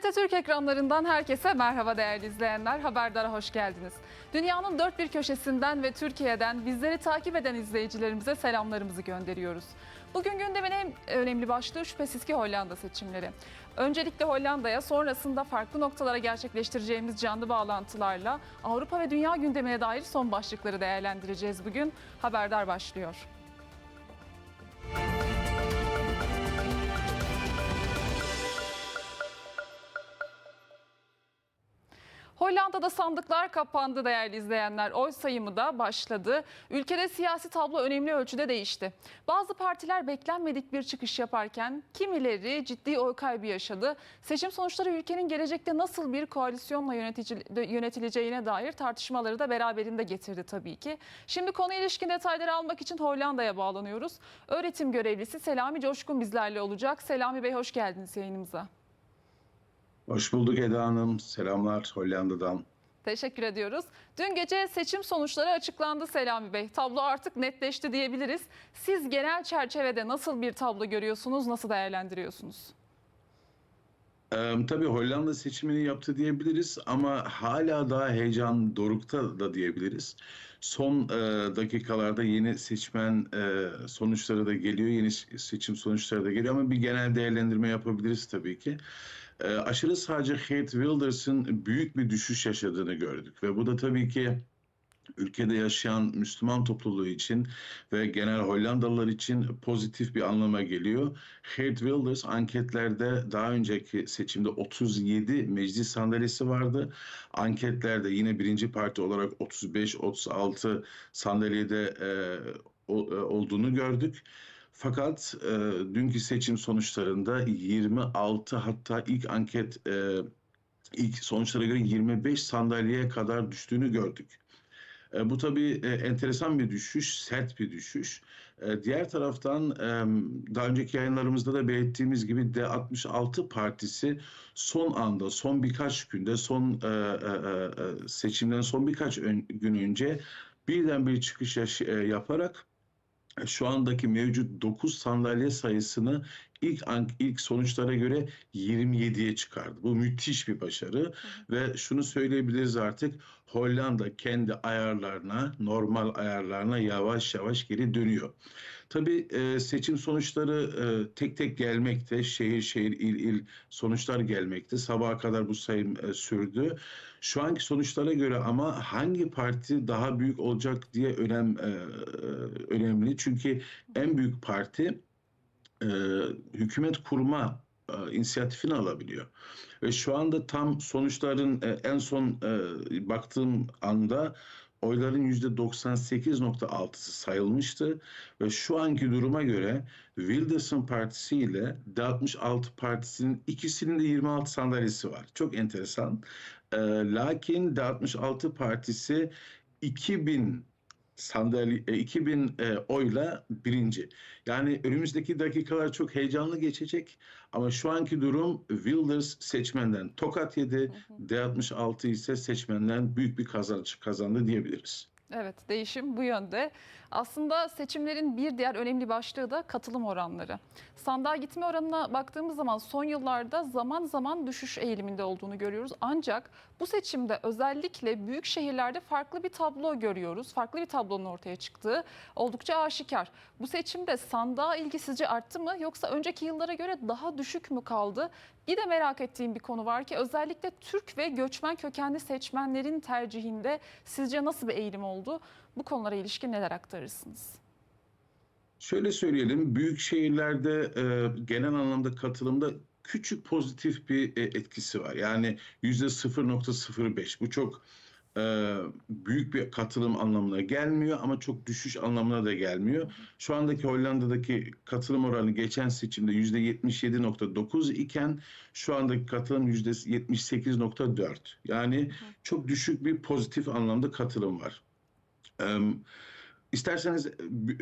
TRT Türk ekranlarından herkese merhaba değerli izleyenler. Haberdara hoş geldiniz. Dünyanın dört bir köşesinden ve Türkiye'den bizleri takip eden izleyicilerimize selamlarımızı gönderiyoruz. Bugün gündemin en önemli başlığı şüphesiz ki Hollanda seçimleri. Öncelikle Hollanda'ya sonrasında farklı noktalara gerçekleştireceğimiz canlı bağlantılarla Avrupa ve dünya gündemine dair son başlıkları değerlendireceğiz bugün. Haberdar başlıyor. Hollanda'da sandıklar kapandı değerli izleyenler. Oy sayımı da başladı. Ülkede siyasi tablo önemli ölçüde değişti. Bazı partiler beklenmedik bir çıkış yaparken kimileri ciddi oy kaybı yaşadı. Seçim sonuçları ülkenin gelecekte nasıl bir koalisyonla yönetileceğine dair tartışmaları da beraberinde getirdi tabii ki. Şimdi konu ilişkin detayları almak için Hollanda'ya bağlanıyoruz. Öğretim görevlisi Selami Coşkun bizlerle olacak. Selami Bey hoş geldiniz yayınımıza. Hoş bulduk Eda Hanım. Selamlar Hollanda'dan. Teşekkür ediyoruz. Dün gece seçim sonuçları açıklandı Selami Bey. Tablo artık netleşti diyebiliriz. Siz genel çerçevede nasıl bir tablo görüyorsunuz, nasıl değerlendiriyorsunuz? Ee, tabii Hollanda seçimini yaptı diyebiliriz ama hala daha heyecan dorukta da diyebiliriz. Son e, dakikalarda yeni seçmen e, sonuçları da geliyor, yeni seçim sonuçları da geliyor ama bir genel değerlendirme yapabiliriz tabii ki. E, aşırı sağcı Geert Wilders'ın büyük bir düşüş yaşadığını gördük ve bu da tabii ki ülkede yaşayan Müslüman topluluğu için ve genel Hollandalılar için pozitif bir anlama geliyor. Geert Wilders anketlerde daha önceki seçimde 37 meclis sandalyesi vardı. Anketlerde yine birinci parti olarak 35-36 sandalyede e, e, olduğunu gördük. Fakat e, dünkü seçim sonuçlarında 26 hatta ilk anket e, ilk sonuçlara göre 25 sandalyeye kadar düştüğünü gördük. E, bu tabii e, enteresan bir düşüş, sert bir düşüş. E, diğer taraftan e, daha önceki yayınlarımızda da belirttiğimiz gibi D66 partisi son anda, son birkaç günde, son e, e, e, seçimden son birkaç ön- gün önce birden bir çıkış yaş- e, yaparak e, şu andaki mevcut 9 sandalye sayısını ilk ilk sonuçlara göre 27'ye çıkardı. Bu müthiş bir başarı ve şunu söyleyebiliriz artık Hollanda kendi ayarlarına, normal ayarlarına yavaş yavaş geri dönüyor. Tabii e, seçim sonuçları e, tek tek gelmekte, şehir şehir, il il sonuçlar gelmekte. Sabaha kadar bu sayım e, sürdü. Şu anki sonuçlara göre ama hangi parti daha büyük olacak diye önem e, e, önemli. Çünkü en büyük parti e, hükümet kurma e, inisiyatifini alabiliyor. Ve şu anda tam sonuçların e, en son e, baktığım anda oyların %98.6'sı sayılmıştı ve şu anki duruma göre Wilders'ın partisi ile D66 partisinin ikisinin de 26 sandalyesi var. Çok enteresan. E, lakin D66 partisi 2000 sandalye e, 2000 e, oyla birinci. Yani önümüzdeki dakikalar çok heyecanlı geçecek ama şu anki durum Wilders seçmenden tokat yedi. D66 ise seçmenden büyük bir kazanç kazandı diyebiliriz. Evet, değişim bu yönde. Aslında seçimlerin bir diğer önemli başlığı da katılım oranları. Sandığa gitme oranına baktığımız zaman son yıllarda zaman zaman düşüş eğiliminde olduğunu görüyoruz. Ancak bu seçimde özellikle büyük şehirlerde farklı bir tablo görüyoruz. Farklı bir tablonun ortaya çıktığı oldukça aşikar. Bu seçimde sandığa ilgi sizce arttı mı yoksa önceki yıllara göre daha düşük mü kaldı? Bir de merak ettiğim bir konu var ki özellikle Türk ve göçmen kökenli seçmenlerin tercihinde sizce nasıl bir eğilim oldu? Bu konulara ilişkin neler aktarırsınız? Şöyle söyleyelim, büyük şehirlerde e, genel anlamda katılımda küçük pozitif bir e, etkisi var. Yani yüzde 0.05. Bu çok e, büyük bir katılım anlamına gelmiyor ama çok düşüş anlamına da gelmiyor. Şu andaki Hollanda'daki katılım oranı geçen seçimde yüzde 77.9 iken şu andaki katılım yüzde 78.4. Yani çok düşük bir pozitif anlamda katılım var. Eee İsterseniz e,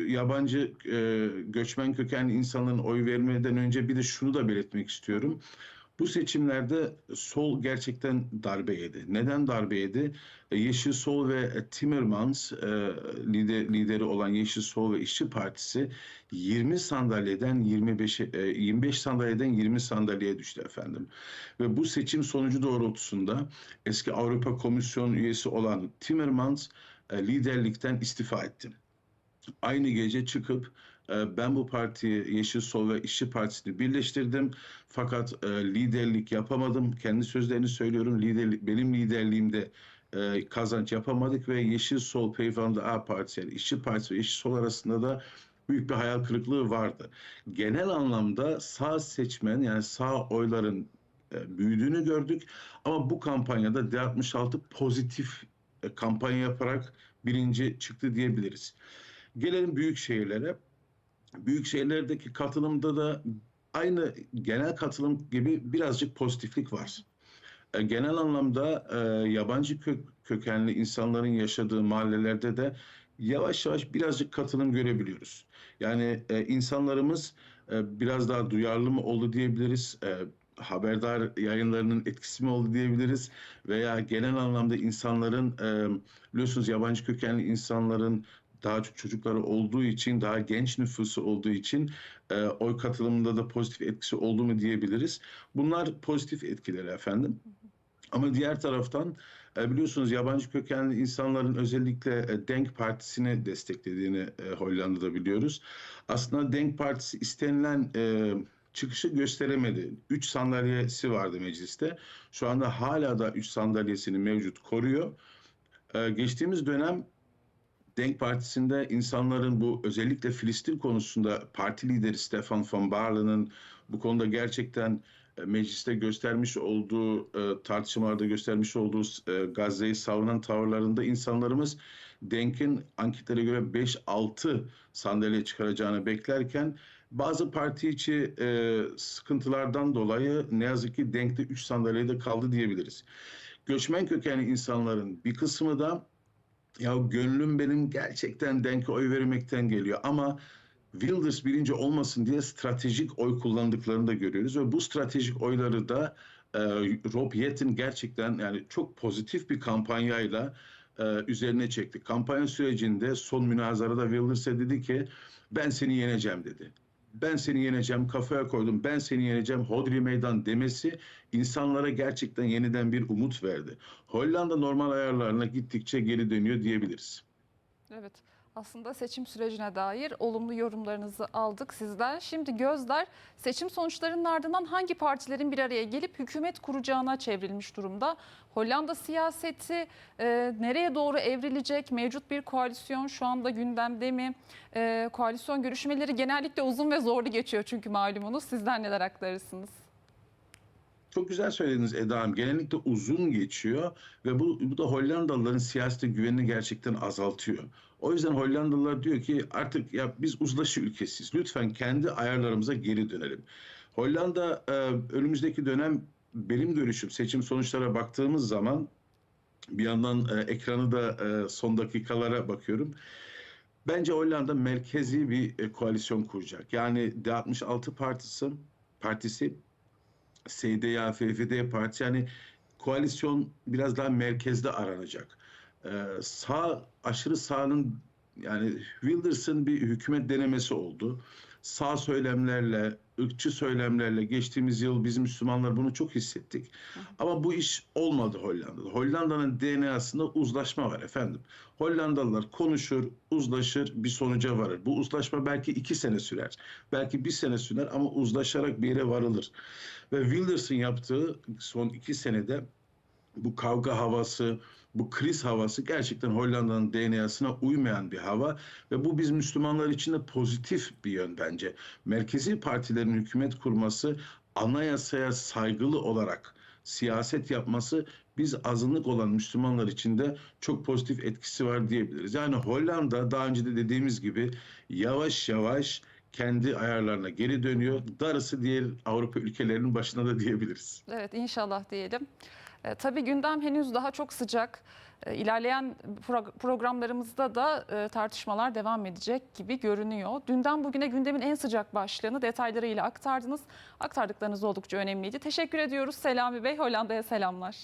yabancı e, göçmen kökenli insanların oy vermeden önce bir de şunu da belirtmek istiyorum. Bu seçimlerde sol gerçekten darbe yedi. Neden darbe yedi? E, Yeşil Sol ve Timmermans e, lider, lideri olan Yeşil Sol ve İşçi Partisi 20 sandalyeden 25 e, 25 sandalyeden 20 sandalyeye düştü efendim. Ve bu seçim sonucu doğrultusunda eski Avrupa Komisyon üyesi olan Timmermans liderlikten istifa etti. Aynı gece çıkıp e, ben bu partiyi Yeşil Sol ve İşçi Partisi'ni birleştirdim. Fakat e, liderlik yapamadım. Kendi sözlerini söylüyorum. Liderlik, benim liderliğimde e, kazanç yapamadık ve Yeşil Sol Peyvan'da A Partisi yani İşçi Partisi ve Yeşil Sol arasında da büyük bir hayal kırıklığı vardı. Genel anlamda sağ seçmen yani sağ oyların e, büyüdüğünü gördük. Ama bu kampanyada D66 pozitif e, kampanya yaparak birinci çıktı diyebiliriz. Gelelim büyük şehirlere. Büyük şehirlerdeki katılımda da aynı genel katılım gibi birazcık pozitiflik var. E, Genel anlamda e, yabancı kök, kökenli insanların yaşadığı mahallelerde de yavaş yavaş birazcık katılım görebiliyoruz. Yani e, insanlarımız e, biraz daha duyarlı mı oldu diyebiliriz. E, haberdar yayınlarının etkisi mi oldu diyebiliriz veya genel anlamda insanların e, biliyorsunuz yabancı kökenli insanların daha çok çocukları olduğu için, daha genç nüfusu olduğu için e, oy katılımında da pozitif etkisi oldu mu diyebiliriz. Bunlar pozitif etkileri efendim. Ama diğer taraftan biliyorsunuz yabancı kökenli insanların özellikle Denk Partisi'ni desteklediğini Hollanda'da biliyoruz. Aslında Denk Partisi istenilen çıkışı gösteremedi. 3 sandalyesi vardı mecliste. Şu anda hala da 3 sandalyesini mevcut koruyor. E, geçtiğimiz dönem Denk Partisi'nde insanların bu özellikle Filistin konusunda parti lideri Stefan van Baarle'nin bu konuda gerçekten e, mecliste göstermiş olduğu e, tartışmalarda göstermiş olduğu e, Gazze'yi savunan tavırlarında insanlarımız Denk'in anketlere göre 5-6 sandalye çıkaracağını beklerken bazı parti içi e, sıkıntılardan dolayı ne yazık ki Denk'te 3 sandalyede kaldı diyebiliriz. Göçmen kökenli insanların bir kısmı da ya gönlüm benim gerçekten Denk'e oy vermekten geliyor ama Wilders birinci olmasın diye stratejik oy kullandıklarını da görüyoruz ve bu stratejik oyları da e, Rob Yettin gerçekten yani çok pozitif bir kampanyayla e, üzerine çekti. Kampanya sürecinde son münazarada Wilders'e dedi ki ben seni yeneceğim dedi. Ben seni yeneceğim, kafaya koydum, ben seni yeneceğim, hodri meydan demesi insanlara gerçekten yeniden bir umut verdi. Hollanda normal ayarlarına gittikçe geri dönüyor diyebiliriz. Evet. Aslında seçim sürecine dair olumlu yorumlarınızı aldık sizden. Şimdi gözler seçim sonuçlarının ardından hangi partilerin bir araya gelip hükümet kuracağına çevrilmiş durumda. Hollanda siyaseti e, nereye doğru evrilecek? Mevcut bir koalisyon şu anda gündemde mi? E, koalisyon görüşmeleri genellikle uzun ve zorlu geçiyor çünkü malumunuz. Sizden neler aktarırsınız? Çok güzel söylediniz Eda Hanım. Genellikle uzun geçiyor ve bu, bu da Hollandalıların siyasete güvenini gerçekten azaltıyor. O yüzden Hollandalılar diyor ki artık ya biz uzlaşı ülkesiyiz. Lütfen kendi ayarlarımıza geri dönelim. Hollanda e, önümüzdeki dönem benim görüşüm seçim sonuçlara baktığımız zaman bir yandan e, ekranı da e, son dakikalara bakıyorum. Bence Hollanda merkezi bir e, koalisyon kuracak. Yani D66 partisi partisi SDA, FFD parti yani koalisyon biraz daha merkezde aranacak. Ee, sağ aşırı sağın yani Wilders'ın bir hükümet denemesi oldu. Sağ söylemlerle, ırkçı söylemlerle geçtiğimiz yıl biz Müslümanlar bunu çok hissettik. Ama bu iş olmadı Hollanda'da. Hollanda'nın DNA'sında uzlaşma var efendim. Hollandalılar konuşur, uzlaşır, bir sonuca varır. Bu uzlaşma belki iki sene sürer. Belki bir sene sürer ama uzlaşarak bir yere varılır. Ve Wilders'ın yaptığı son iki senede bu kavga havası, bu kriz havası gerçekten Hollanda'nın DNA'sına uymayan bir hava ve bu biz Müslümanlar için de pozitif bir yön bence. Merkezi partilerin hükümet kurması, anayasaya saygılı olarak siyaset yapması biz azınlık olan Müslümanlar için de çok pozitif etkisi var diyebiliriz. Yani Hollanda daha önce de dediğimiz gibi yavaş yavaş kendi ayarlarına geri dönüyor. Darısı diğer Avrupa ülkelerinin başına da diyebiliriz. Evet inşallah diyelim. E, tabii gündem henüz daha çok sıcak. E, ilerleyen pro- programlarımızda da e, tartışmalar devam edecek gibi görünüyor. Dünden bugüne gündemin en sıcak başlığını detaylarıyla aktardınız. Aktardıklarınız oldukça önemliydi. Teşekkür ediyoruz Selami Bey. Hollanda'ya selamlar.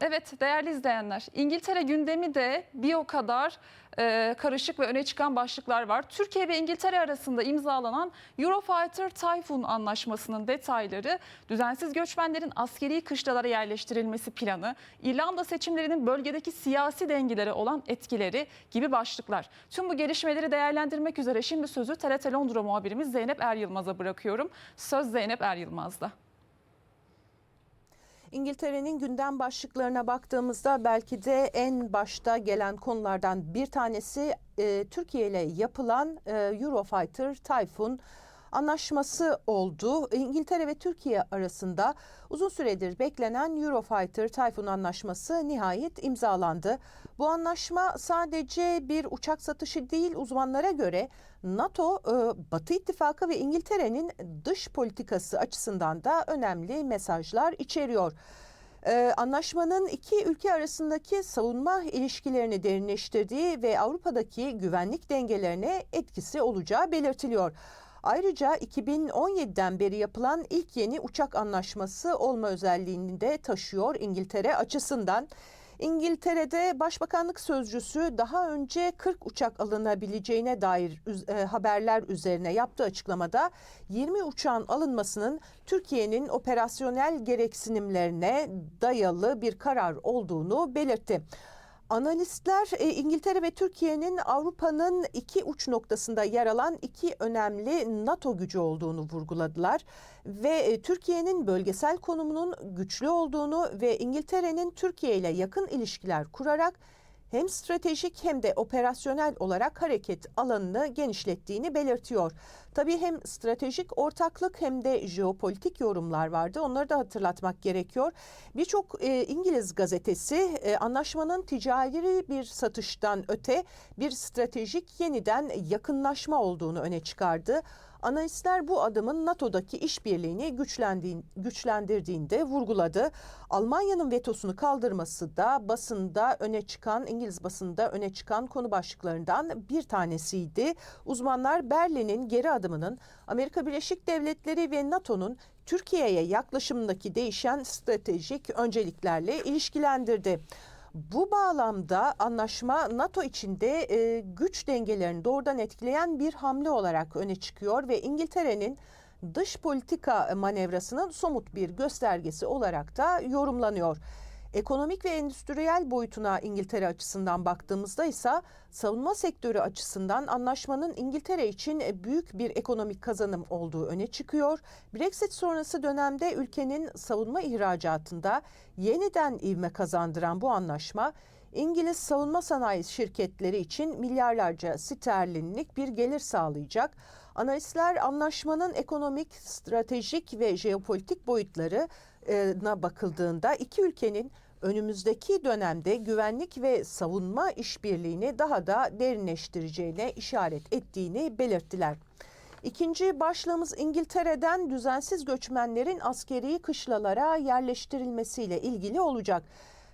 Evet değerli izleyenler, İngiltere gündemi de bir o kadar e, karışık ve öne çıkan başlıklar var. Türkiye ve İngiltere arasında imzalanan Eurofighter Typhoon anlaşmasının detayları, düzensiz göçmenlerin askeri kışlalara yerleştirilmesi planı, İrlanda seçimlerinin bölgedeki siyasi dengelere olan etkileri gibi başlıklar. Tüm bu gelişmeleri değerlendirmek üzere şimdi sözü TRT Londra muhabirimiz Zeynep Er Yılmaz'a bırakıyorum. Söz Zeynep Er Yılmaz'da. İngiltere'nin gündem başlıklarına baktığımızda belki de en başta gelen konulardan bir tanesi e, Türkiye ile yapılan e, Eurofighter Typhoon anlaşması oldu. İngiltere ve Türkiye arasında uzun süredir beklenen Eurofighter Typhoon anlaşması nihayet imzalandı. Bu anlaşma sadece bir uçak satışı değil uzmanlara göre NATO, e, Batı İttifakı ve İngiltere'nin dış politikası açısından da önemli mesajlar içeriyor. Ee, anlaşmanın iki ülke arasındaki savunma ilişkilerini derinleştirdiği ve Avrupa'daki güvenlik dengelerine etkisi olacağı belirtiliyor. Ayrıca 2017'den beri yapılan ilk yeni uçak anlaşması olma özelliğini de taşıyor İngiltere açısından. İngiltere'de Başbakanlık Sözcüsü daha önce 40 uçak alınabileceğine dair e, haberler üzerine yaptığı açıklamada 20 uçağın alınmasının Türkiye'nin operasyonel gereksinimlerine dayalı bir karar olduğunu belirtti. Analistler e, İngiltere ve Türkiye'nin Avrupa'nın iki uç noktasında yer alan iki önemli NATO gücü olduğunu vurguladılar ve e, Türkiye'nin bölgesel konumunun güçlü olduğunu ve İngiltere'nin Türkiye ile yakın ilişkiler kurarak hem stratejik hem de operasyonel olarak hareket alanını genişlettiğini belirtiyor. Tabii hem stratejik ortaklık hem de jeopolitik yorumlar vardı. Onları da hatırlatmak gerekiyor. Birçok e, İngiliz gazetesi e, anlaşmanın ticari bir satıştan öte bir stratejik yeniden yakınlaşma olduğunu öne çıkardı. Analistler bu adımın NATO'daki işbirliğini güçlendirdiğinde vurguladı. Almanya'nın vetosunu kaldırması da basında öne çıkan, İngiliz basında öne çıkan konu başlıklarından bir tanesiydi. Uzmanlar Berlin'in geri adımının Amerika Birleşik Devletleri ve NATO'nun Türkiye'ye yaklaşımındaki değişen stratejik önceliklerle ilişkilendirdi. Bu bağlamda anlaşma NATO içinde e, güç dengelerini doğrudan etkileyen bir hamle olarak öne çıkıyor ve İngiltere'nin dış politika manevrasının somut bir göstergesi olarak da yorumlanıyor. Ekonomik ve endüstriyel boyutuna İngiltere açısından baktığımızda ise savunma sektörü açısından anlaşmanın İngiltere için büyük bir ekonomik kazanım olduğu öne çıkıyor. Brexit sonrası dönemde ülkenin savunma ihracatında yeniden ivme kazandıran bu anlaşma İngiliz savunma sanayi şirketleri için milyarlarca sterlinlik bir gelir sağlayacak. Analistler anlaşmanın ekonomik, stratejik ve jeopolitik boyutlarına bakıldığında iki ülkenin önümüzdeki dönemde güvenlik ve savunma işbirliğini daha da derinleştireceğine işaret ettiğini belirttiler. İkinci başlığımız İngiltere'den düzensiz göçmenlerin askeri kışlalara yerleştirilmesiyle ilgili olacak.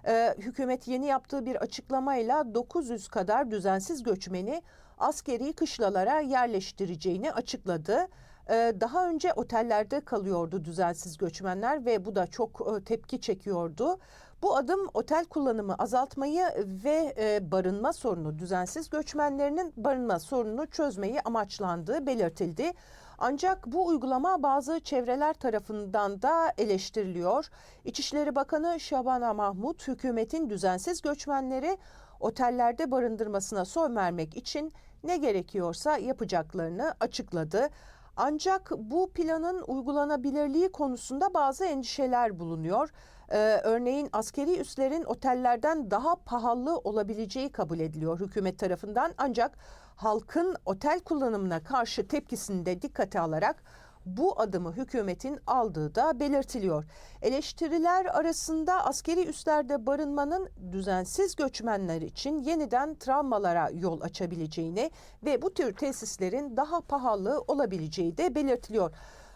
Ee, hükümet yeni yaptığı bir açıklamayla 900 kadar düzensiz göçmeni askeri kışlalara yerleştireceğini açıkladı. Ee, daha önce otellerde kalıyordu düzensiz göçmenler ve bu da çok e, tepki çekiyordu. Bu adım otel kullanımı azaltmayı ve e, barınma sorunu, düzensiz göçmenlerinin barınma sorununu çözmeyi amaçlandığı belirtildi. Ancak bu uygulama bazı çevreler tarafından da eleştiriliyor. İçişleri Bakanı Şabana Mahmut hükümetin düzensiz göçmenleri otellerde barındırmasına son vermek için ne gerekiyorsa yapacaklarını açıkladı. Ancak bu planın uygulanabilirliği konusunda bazı endişeler bulunuyor. Ee, örneğin askeri üslerin otellerden daha pahalı olabileceği kabul ediliyor hükümet tarafından. Ancak halkın otel kullanımına karşı tepkisini de dikkate alarak bu adımı hükümetin aldığı da belirtiliyor. Eleştiriler arasında askeri üslerde barınmanın düzensiz göçmenler için yeniden travmalara yol açabileceğini ve bu tür tesislerin daha pahalı olabileceği de belirtiliyor.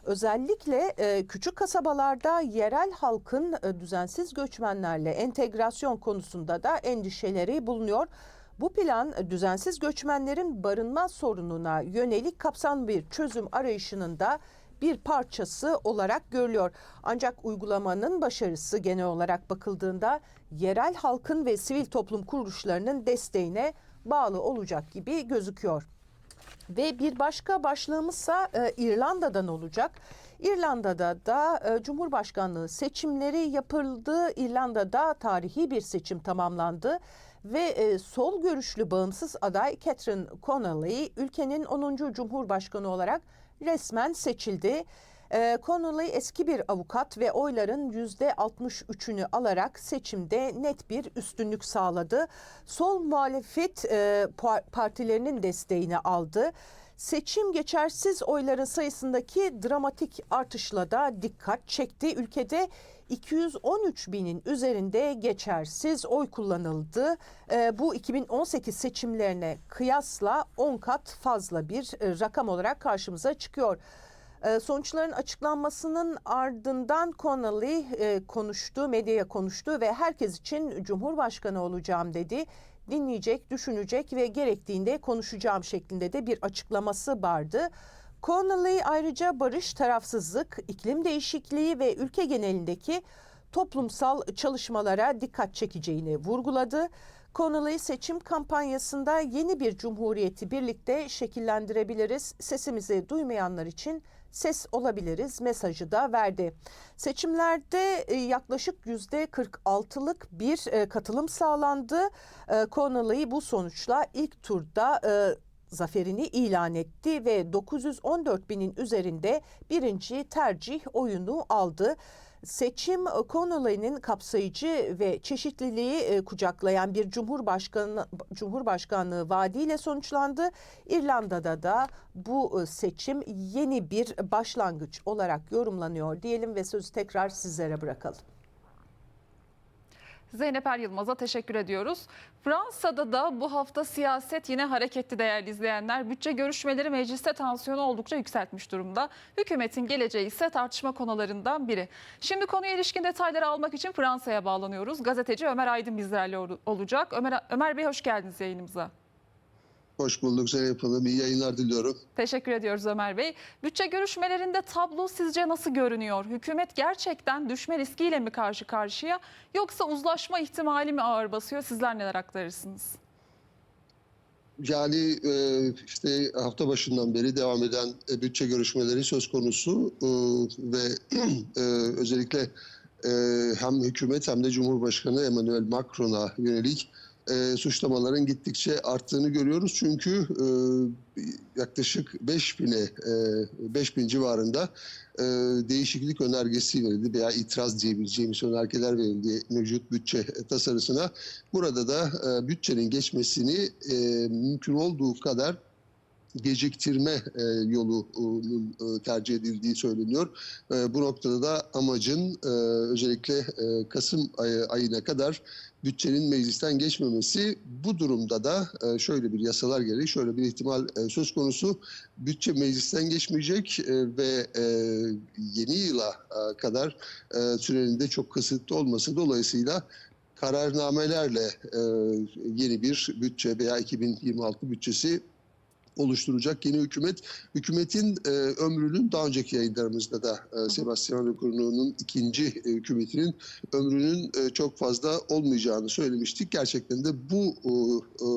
Özellikle e, küçük kasabalarda yerel halkın e, düzensiz göçmenlerle entegrasyon konusunda da endişeleri bulunuyor. Bu plan e, düzensiz göçmenlerin barınma sorununa yönelik kapsamlı bir çözüm arayışının da bir parçası olarak görülüyor. Ancak uygulamanın başarısı genel olarak bakıldığında yerel halkın ve sivil toplum kuruluşlarının desteğine bağlı olacak gibi gözüküyor. Ve bir başka başlığımızsa e, İrlanda'dan olacak. İrlanda'da da e, Cumhurbaşkanlığı seçimleri yapıldı. İrlanda'da tarihi bir seçim tamamlandı ve e, sol görüşlü bağımsız aday Catherine Connolly ülkenin 10. Cumhurbaşkanı olarak resmen seçildi. E, Connolly eski bir avukat ve oyların %63'ünü alarak seçimde net bir üstünlük sağladı. Sol muhalefet e, par- partilerinin desteğini aldı. Seçim geçersiz oyların sayısındaki dramatik artışla da dikkat çekti. Ülkede 213 binin üzerinde geçersiz oy kullanıldı. E, bu 2018 seçimlerine kıyasla 10 kat fazla bir e, rakam olarak karşımıza çıkıyor. E, Sonuçların açıklanmasının ardından Connolly e, konuştu, medyaya konuştu ve herkes için Cumhurbaşkanı olacağım dedi. Dinleyecek, düşünecek ve gerektiğinde konuşacağım şeklinde de bir açıklaması vardı. Connolly ayrıca barış, tarafsızlık, iklim değişikliği ve ülke genelindeki toplumsal çalışmalara dikkat çekeceğini vurguladı. Connolly seçim kampanyasında yeni bir cumhuriyeti birlikte şekillendirebiliriz. Sesimizi duymayanlar için ses olabiliriz mesajı da verdi. Seçimlerde e, yaklaşık yüzde 46'lık bir e, katılım sağlandı. E, Connolly bu sonuçla ilk turda zaferini ilan etti ve 914 binin üzerinde birinci tercih oyunu aldı. Seçim Connolly'nin kapsayıcı ve çeşitliliği e, kucaklayan bir cumhurbaşkanı cumhurbaşkanlığı vaadiyle sonuçlandı. İrlanda'da da bu e, seçim yeni bir başlangıç olarak yorumlanıyor diyelim ve sözü tekrar sizlere bırakalım. Zeynep Er Yılmaz'a teşekkür ediyoruz. Fransa'da da bu hafta siyaset yine hareketli değerli izleyenler. Bütçe görüşmeleri mecliste tansiyonu oldukça yükseltmiş durumda. Hükümetin geleceği ise tartışma konularından biri. Şimdi konuya ilişkin detayları almak için Fransa'ya bağlanıyoruz. Gazeteci Ömer Aydın bizlerle ol- olacak. Ömer, Ömer Bey hoş geldiniz yayınımıza. Hoş bulduk Zeynep Hanım. İyi yayınlar diliyorum. Teşekkür ediyoruz Ömer Bey. Bütçe görüşmelerinde tablo sizce nasıl görünüyor? Hükümet gerçekten düşme riskiyle mi karşı karşıya yoksa uzlaşma ihtimali mi ağır basıyor? Sizler neler aktarırsınız? Yani e, işte hafta başından beri devam eden e, bütçe görüşmeleri söz konusu E, ve özellikle hem hükümet hem de Cumhurbaşkanı Emmanuel Macron'a yönelik e, suçlamaların gittikçe arttığını görüyoruz. Çünkü e, yaklaşık 5000'e e, 5000 civarında e, değişiklik önergesi verildi veya itiraz diyebileceğimiz önergeler verildi mevcut bütçe tasarısına. Burada da e, bütçenin geçmesini e, mümkün olduğu kadar geciktirme e, yolunun e, tercih edildiği söyleniyor. E, bu noktada da amacın e, özellikle e, Kasım ayı, ayına kadar bütçenin meclisten geçmemesi. Bu durumda da e, şöyle bir yasalar gereği şöyle bir ihtimal e, söz konusu. Bütçe meclisten geçmeyecek e, ve yeni yıla kadar sürenin de çok kısıtlı olması dolayısıyla kararnamelerle yeni bir bütçe veya 2026 bütçesi oluşturacak yeni hükümet. Hükümetin e, ömrünün daha önceki yayınlarımızda da e, Sebastian Lecornu'nun ikinci e, hükümetinin ömrünün e, çok fazla olmayacağını söylemiştik. Gerçekten de bu e, e,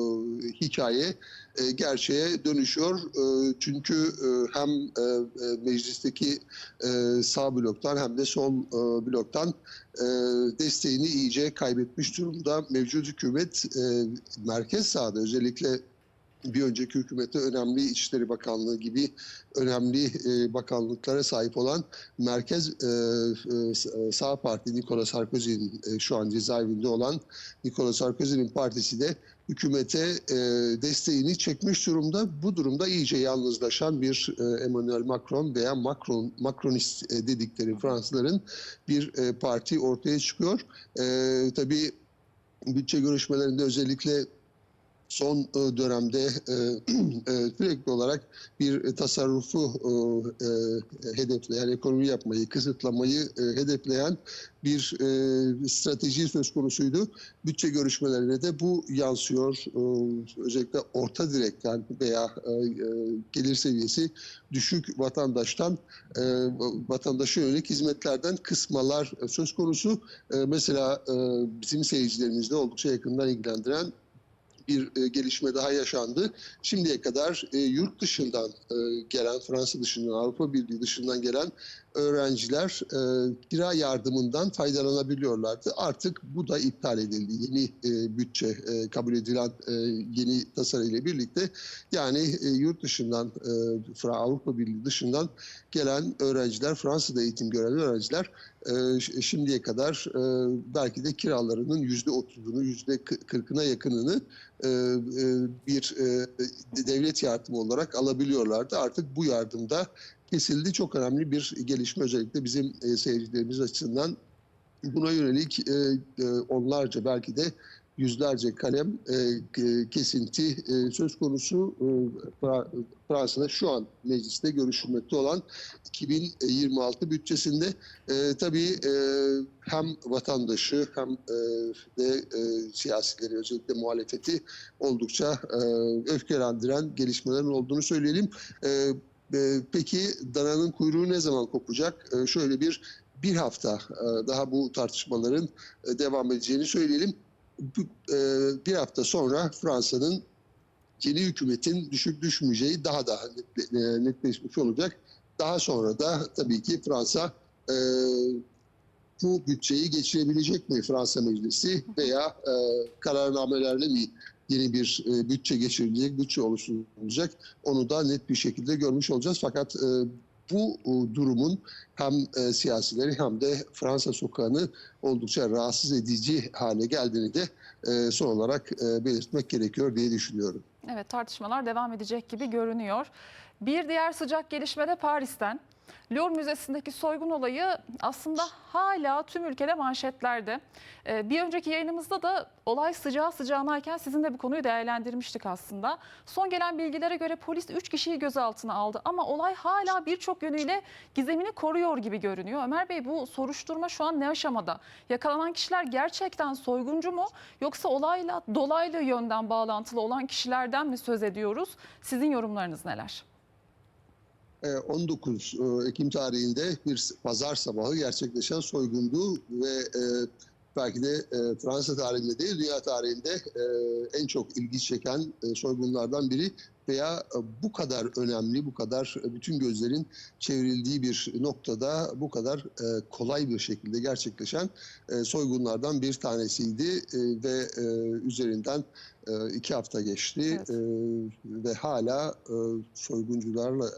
hikaye e, gerçeğe dönüşüyor. E, çünkü e, hem e, e, meclisteki e, sağ bloktan hem de sol e, bloktan e, desteğini iyice kaybetmiş durumda. Mevcut hükümet e, merkez sağda özellikle bir önceki hükümete önemli İçişleri Bakanlığı gibi önemli e, bakanlıklara sahip olan Merkez e, e, Sağ Parti Nicolas Sarkozy'nin e, şu an cezaevinde olan Nicolas Sarkozy'nin partisi de hükümete e, desteğini çekmiş durumda. Bu durumda iyice yalnızlaşan bir e, Emmanuel Macron veya Macron Macronist e, dedikleri Fransızların bir e, parti ortaya çıkıyor. E, tabii bütçe görüşmelerinde özellikle son e, dönemde e, e, sürekli olarak bir tasarrufu hedefleyen, ekonomi yapmayı, kısıtlamayı hedefleyen bir strateji söz konusuydu. Bütçe görüşmelerine de bu yansıyor. Özellikle orta direkten veya gelir seviyesi düşük vatandaştan e, yönelik hizmetlerden kısmalar söz konusu. Mesela bizim seyircilerimizde oldukça yakından ilgilendiren bir e, gelişme daha yaşandı. Şimdiye kadar e, yurt dışından e, gelen, Fransa dışından, Avrupa Birliği dışından gelen öğrenciler e, kira yardımından faydalanabiliyorlardı. Artık bu da iptal edildi. Yeni e, bütçe e, kabul edilen e, yeni tasarıyla birlikte yani e, yurt dışından, e, Avrupa Birliği dışından gelen öğrenciler, Fransa'da eğitim gören öğrenciler e, şimdiye kadar e, belki de kiralarının yüzde otuzunu, yüzde kırkına yakınını e, e, bir e, devlet yardımı olarak alabiliyorlardı. Artık bu yardımda kesildi. Çok önemli bir gelişme özellikle bizim e, seyircilerimiz açısından. Buna yönelik e, e, onlarca belki de yüzlerce kalem e, kesinti e, söz konusu e, Fra- Fransa'da şu an mecliste görüşülmekte olan 2026 bütçesinde e, tabii e, hem vatandaşı hem e, de e, siyasileri özellikle muhalefeti oldukça e, öfkelendiren gelişmelerin olduğunu söyleyelim. E, peki dananın kuyruğu ne zaman kopacak? E, şöyle bir bir hafta e, daha bu tartışmaların e, devam edeceğini söyleyelim. E, bir hafta sonra Fransa'nın yeni hükümetin düşük düşmeyeceği daha da netle- netleşmiş olacak. Daha sonra da tabii ki Fransa bu bütçeyi geçirebilecek mi Fransa Meclisi veya kararnamelerle mi yeni bir e, bütçe geçirilecek, bütçe oluşturulacak onu da net bir şekilde görmüş olacağız. Fakat e, bu e, durumun hem e, siyasileri hem de Fransa sokağını oldukça rahatsız edici hale geldiğini de e, son olarak e, belirtmek gerekiyor diye düşünüyorum. Evet tartışmalar devam edecek gibi görünüyor. Bir diğer sıcak gelişme de Paris'ten. Louvre Müzesi'ndeki soygun olayı aslında hala tüm ülkede manşetlerde. Ee, Bir önceki yayınımızda da olay sıcağı sıcağınayken sizinle bu konuyu değerlendirmiştik aslında. Son gelen bilgilere göre polis 3 kişiyi gözaltına aldı ama olay hala birçok yönüyle gizemini koruyor gibi görünüyor. Ömer Bey bu soruşturma şu an ne aşamada? Yakalanan kişiler gerçekten soyguncu mu yoksa olayla dolaylı yönden bağlantılı olan kişilerden mi söz ediyoruz? Sizin yorumlarınız neler? E, 19 e, Ekim tarihinde bir pazar sabahı gerçekleşen soygundu ve e, belki de e, Fransa tarihinde değil dünya tarihinde e, en çok ilgi çeken e, soygunlardan biri veya e, bu kadar önemli, bu kadar e, bütün gözlerin çevrildiği bir noktada bu kadar e, kolay bir şekilde gerçekleşen soygunlardan bir tanesiydi ve üzerinden iki hafta geçti Evet. ve hala soyguncularla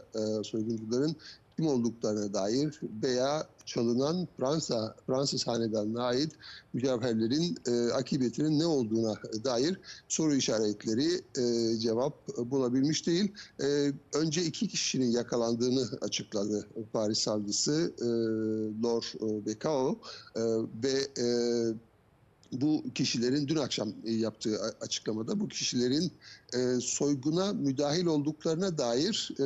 soyguncuların kim olduklarına dair veya çalınan Fransa Fransız hanedanına ait mücevherlerin e, akıbetinin ne olduğuna dair soru işaretleri e, cevap bulabilmiş değil. E, önce iki kişinin yakalandığını açıkladı Paris savcısı e, Laure e, Becao e, ve e, bu kişilerin dün akşam yaptığı açıklamada bu kişilerin e, soyguna müdahil olduklarına dair e,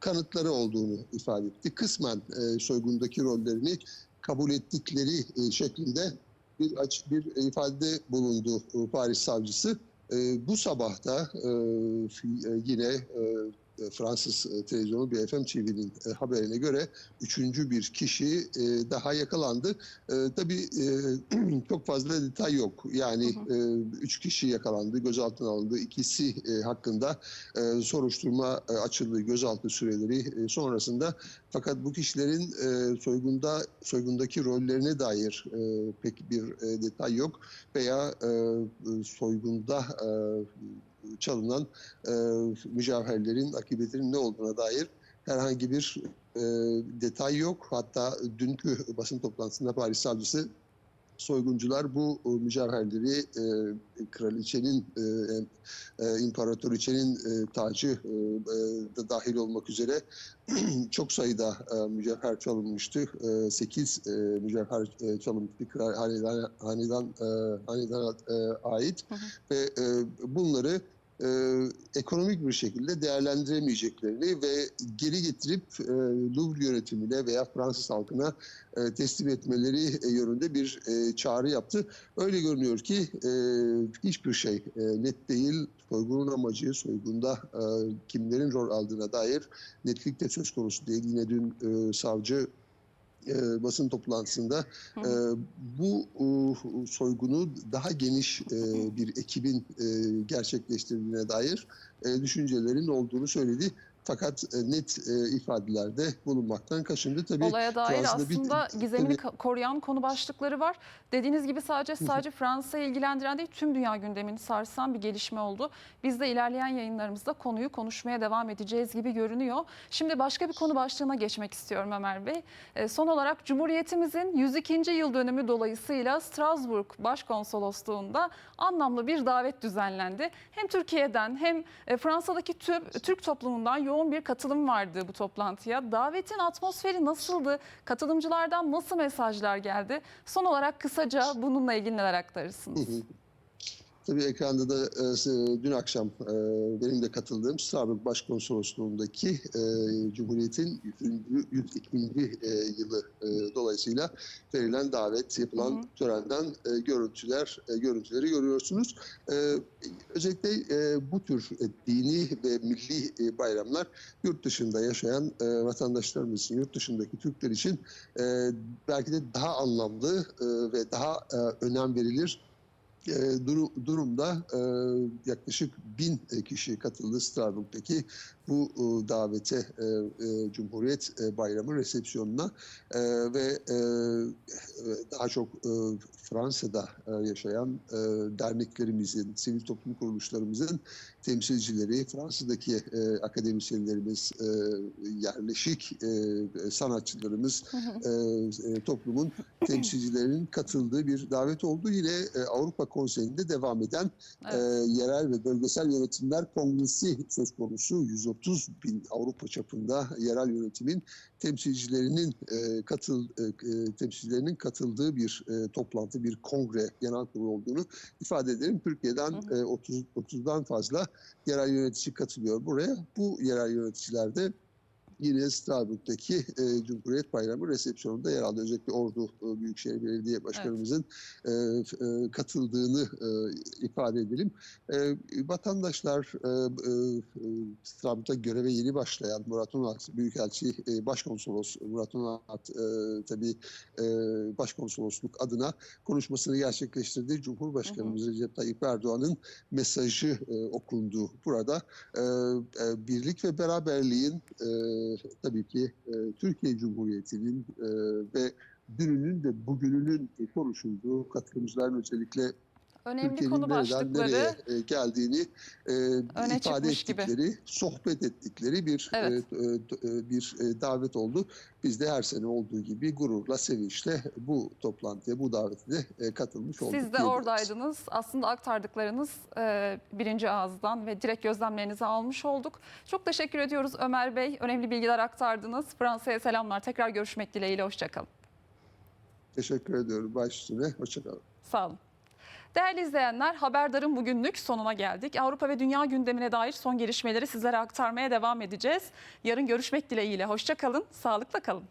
kanıtları olduğunu ifade etti. Kısmen e, soygundaki rollerini kabul ettikleri e, şeklinde bir aç bir ifade bulundu e, Paris savcısı. E, bu sabah da e, e, yine e, Fransız e, televizyonu BFM TV'nin e, haberine göre üçüncü bir kişi e, daha yakalandı. E, tabii e, çok fazla detay yok. Yani Hı e, üç kişi yakalandı, gözaltına alındı. İkisi e, hakkında e, soruşturma e, açıldı, gözaltı süreleri e, sonrasında. Fakat bu kişilerin e, soygunda soygundaki rollerine dair e, pek bir e, detay yok veya e, e, soygunda e, çalınan e, mücevherlerin akıbetinin ne olduğuna dair herhangi bir e, detay yok. Hatta dünkü basın toplantısında Paris savcısı soyguncular bu e, mücevherleri e, kraliçenin, e, e, imparatoriçenin e, tacı e, e, da dahil olmak üzere çok sayıda e, mücevher çalınmıştı. E, 8 e, mücevher e, çalınmıştı kral- hanedan, hanedan, e, hanedana e, ait Hı hı. ve e, bunları e, ekonomik bir şekilde değerlendiremeyeceklerini ve geri getirip e, Louvre yönetimine veya Fransız halkına e, teslim etmeleri e, yönünde bir e, çağrı yaptı. Öyle görünüyor ki e, hiçbir şey e, net değil. Soygunun amacı, soygunda e, kimlerin rol aldığına dair netlik de söz konusu değil. Yine dün e, savcı e, basın toplantısında e, bu e, soygunu daha geniş e, bir ekibin e, gerçekleştirdiğine dair e, düşüncelerin olduğunu söyledi. Fakat e, net e, ifadelerde bulunmaktan kaçındı. Tabii Olaya dair Fransa'da bir- aslında gizemini tabii- ka- koruyan konu başlıkları var. Dediğiniz gibi sadece sadece Fransa'yı ilgilendiren değil tüm dünya gündemini sarsan bir gelişme oldu. Biz de ilerleyen yayınlarımızda konuyu konuşmaya devam edeceğiz gibi görünüyor. Şimdi başka bir konu başlığına geçmek istiyorum Ömer Bey. E, son olarak Cumhuriyetimizin 102. yıl dönümü dolayısıyla Strasbourg Başkonsolosluğu'nda anlamlı bir davet düzenlendi. Hem Türkiye'den hem Fransa'daki tüm Türk toplumundan yoğun bir katılım vardı bu toplantıya. Davetin atmosferi nasıldı? Katılımcılardan nasıl mesajlar geldi? Son olarak kısaca bununla ilgili neler aktarırsınız? Tabii ekranda da e, dün akşam e, benim de katıldığım Strasbourg Başkonsolosluğu'ndaki e, Cumhuriyet'in 100. 102. e, yılı e, dolayısıyla verilen davet, yapılan Hı hı. törenden e, görüntüler e, görüntüleri görüyorsunuz. E, özellikle e, bu tür e, dini ve milli e, bayramlar yurt dışında yaşayan e, vatandaşlarımız için, yurt dışındaki Türkler için e, belki de daha anlamlı e, ve daha e, önem verilir e, duru- durumda e, yaklaşık bin e, kişi katıldı Strasbourg'daki bu e, davete e, e, Cumhuriyet e, Bayramı resepsiyonuna E, ve e, e, daha çok e, Fransa'da e, yaşayan e, derneklerimizin, sivil toplum kuruluşlarımızın temsilcileri, Fransa'daki e, akademisyenlerimiz, e, yerleşik e, sanatçılarımız, e, e, toplumun temsilcilerinin katıldığı bir davet oldu. Yine e, Avrupa Konseyi'nde devam eden e, Evet. yerel ve bölgesel yönetimler kongresi söz konusu. 130 bin Avrupa çapında yerel yönetimin temsilcilerinin e, katıl e, e, temsilcilerinin katıldığı bir e, toplantı, bir kongre genel kurulu olduğunu ifade ederim. Türkiye'den Hı e, 30 30'dan fazla yerel yönetici katılıyor buraya. Bu yerel yöneticiler de yine Strasbourg'daki e, Cumhuriyet Bayramı resepsiyonunda yer aldı. Özellikle Ordu e, Büyükşehir Belediye Başkanımızın e, f- e, katıldığını e, ifade edelim. E, vatandaşlar e, e, e, Strasbourg'da göreve yeni başlayan Murat Onat Büyükelçi e, Başkonsolos Murat Onat e, tabii e, Başkonsolosluk adına konuşmasını gerçekleştirdi. Cumhurbaşkanımız Recep Tayyip Erdoğan'ın mesajı e, okundu burada. E, e, birlik ve beraberliğin e, tabii ki e, Türkiye Cumhuriyeti'nin e, ve dününün ve bugününün konuşulduğu katılımcıların özellikle Önemli Türkiye'nin konu başlıkları nereye e, geldiğini e, Öne ifade çıkmış gibi. ettikleri, sohbet ettikleri bir Evet. e, e, e, bir e, davet oldu. Biz de her sene olduğu gibi gururla, sevinçle bu toplantıya, bu davete e, katılmış olduk. Siz de oradaydınız. Aslında aktardıklarınız e, birinci ağızdan ve direkt gözlemlerinizi almış olduk. Çok teşekkür ediyoruz Ömer Bey. Önemli bilgiler aktardınız. Fransa'ya selamlar. Tekrar görüşmek dileğiyle. Hoşçakalın. Teşekkür ediyorum. Baş üstüne. Hoşçakalın. Sağ olun. Değerli izleyenler Haberdar'ın bugünlük sonuna geldik. Avrupa ve dünya gündemine dair son gelişmeleri sizlere aktarmaya devam edeceğiz. Yarın görüşmek dileğiyle. Hoşçakalın, sağlıkla kalın.